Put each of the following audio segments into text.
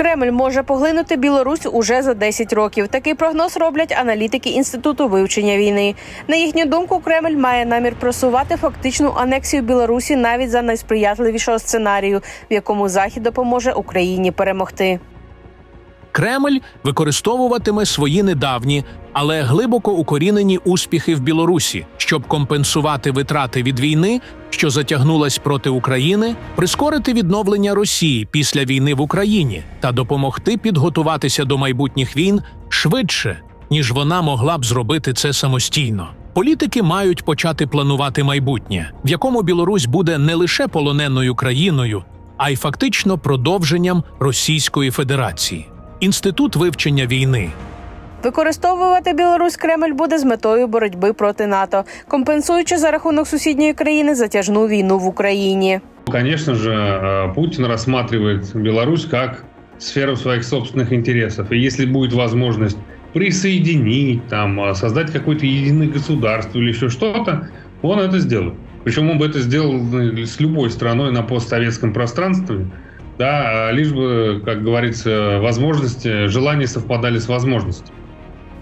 Кремль може поглинути Білорусь уже за 10 років. Такий прогноз роблять аналітики інституту вивчення війни. На їхню думку, Кремль має намір просувати фактичну анексію Білорусі навіть за найсприятливішого сценарію, в якому Захід допоможе Україні перемогти. Кремль використовуватиме свої недавні, але глибоко укорінені успіхи в Білорусі, щоб компенсувати витрати від війни, що затягнулась проти України, прискорити відновлення Росії після війни в Україні та допомогти підготуватися до майбутніх війн швидше, ніж вона могла б зробити це самостійно. Політики мають почати планувати майбутнє, в якому Білорусь буде не лише полоненою країною, а й фактично продовженням Російської Федерації Інститут вивчення війни Використовувати Білорусь Кремль буде з метою боротьби проти НАТО, компенсуючи за рахунок сусідньої країни затяжну війну в Україні. Конечно же, э, Путин рассматривает Беларусь как сферу своих собственных интересов. И если будет возможность присоединить, там, э, создать какое-то единое государство или еще что-то, он это сделает. Причем он бы это сделал э, с любой страной на постсоветском пространстве, да, а лишь бы, как говорится, возможности, желания совпадали с возможностями.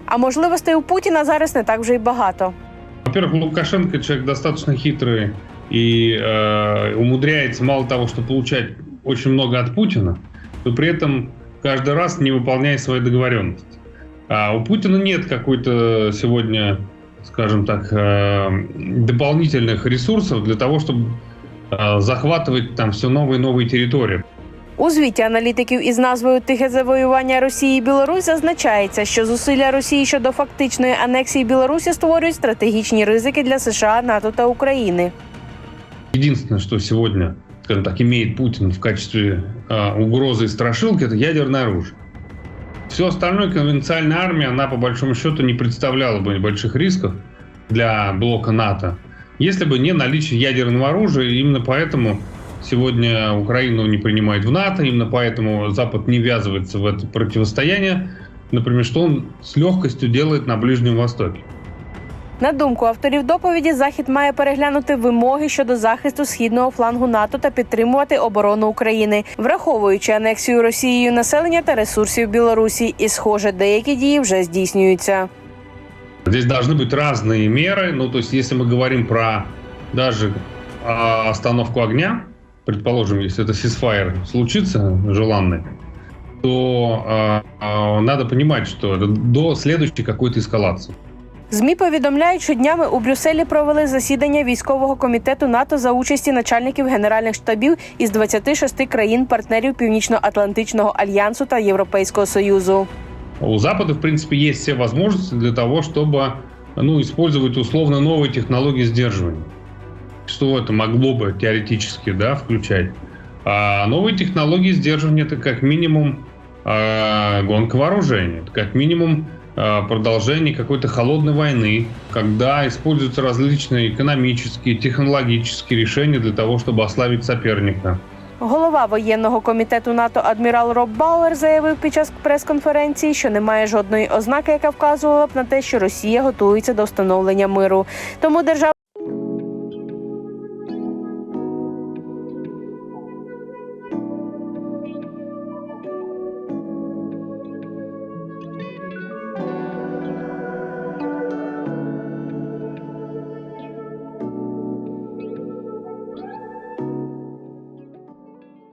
А можливостей у Путіна зараз не так вже й багато. Во-первых, Лукашенко человек достаточно хитрый и э, умудряется мало того, что получать очень много от Путина, то при этом каждый раз не выполняя свои договоренности. А у Путина нет какой-то сегодня, скажем так, э, дополнительных ресурсов для того, чтобы э, захватывать там все новые и новые территории. У звіті аналітиків із назвою Тихе завоювання Росії і Білорусь зазначається, що зусилля Росії щодо фактичної анексії Білорусі створюють стратегічні ризики для США, НАТО та України. Единственное, что сегодня, скажем так, имеет Путин в качестве э, угрозы и страшилки, это ядерное оружие. Все остальное, конвенциальная армия, она по большому счету не представляла бы больших рисков для блока НАТО, если бы не наличие ядерного оружия. И именно поэтому сегодня Украину не принимает в НАТО, именно поэтому Запад не ввязывается в это противостояние, например, что он с легкостью делает на Ближнем Востоке. На думку авторів доповіді, Захід має переглянути вимоги щодо захисту східного флангу НАТО та підтримувати оборону України, враховуючи анексію Росією населення та ресурсів Білорусі. І, схоже, деякі дії вже здійснюються. Здесь должны быть разные меры. Ну, то есть, если мы говорим про даже а, остановку огня, предположим, если это сисфайр случится желанный, то а, а, надо понимать, что это до следующей какой-то эскалации. ЗМІ повідомляють, що днями у Брюсселі провели засідання військового комітету НАТО за участі начальників генеральних штабів із 26 країн-партнерів Північно-Атлантичного альянсу та Європейського союзу. У Запада, в принципе, есть все возможности для того, чтобы ну, использовать условно новые технологии сдерживания. Что это могло бы теоретически да, включать? А новые технологии сдерживания это как минимум а, гонка вооружений, это как минимум а, продолжение какой-то холодной войны, когда используются различные экономические, технологические решения для того, чтобы ослабить соперника. Голова воєнного комітету НАТО адмірал Роб Бауер заявив під час прес-конференції, що немає жодної ознаки, яка вказувала б на те, що Росія готується до встановлення миру. Тому держава